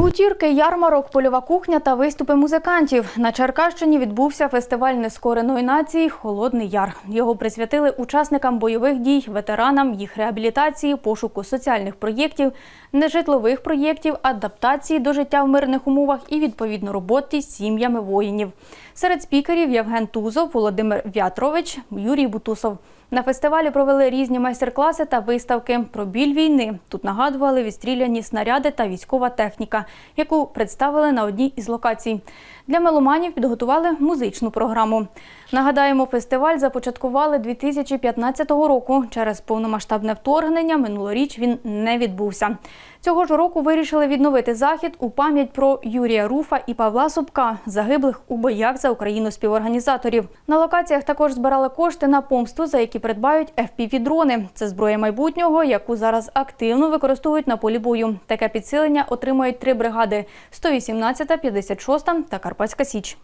Гутірки, ярмарок, польова кухня та виступи музикантів. На Черкащині відбувся фестиваль нескореної нації Холодний Яр. Його присвятили учасникам бойових дій, ветеранам, їх реабілітації, пошуку соціальних проєктів, нежитлових проєктів, адаптації до життя в мирних умовах і відповідно роботи з сім'ями воїнів. Серед спікерів Євген Тузов, Володимир В'ятрович, Юрій Бутусов. На фестивалі провели різні майстер-класи та виставки про біль війни. Тут нагадували відстріляні снаряди та військова техніка, яку представили на одній із локацій. Для меломанів підготували музичну програму. Нагадаємо, фестиваль започаткували 2015 року. Через повномасштабне вторгнення минулоріч він не відбувся. Цього ж року вирішили відновити захід у пам'ять про Юрія Руфа і Павла Собка, загиблих у боях за Україну співорганізаторів. На локаціях також збирали кошти на помсту, за які придбають FPV-дрони. Це зброя майбутнього, яку зараз активно використовують на полі бою. Таке підсилення отримують три бригади: 118, 56 та Карпатська Січ.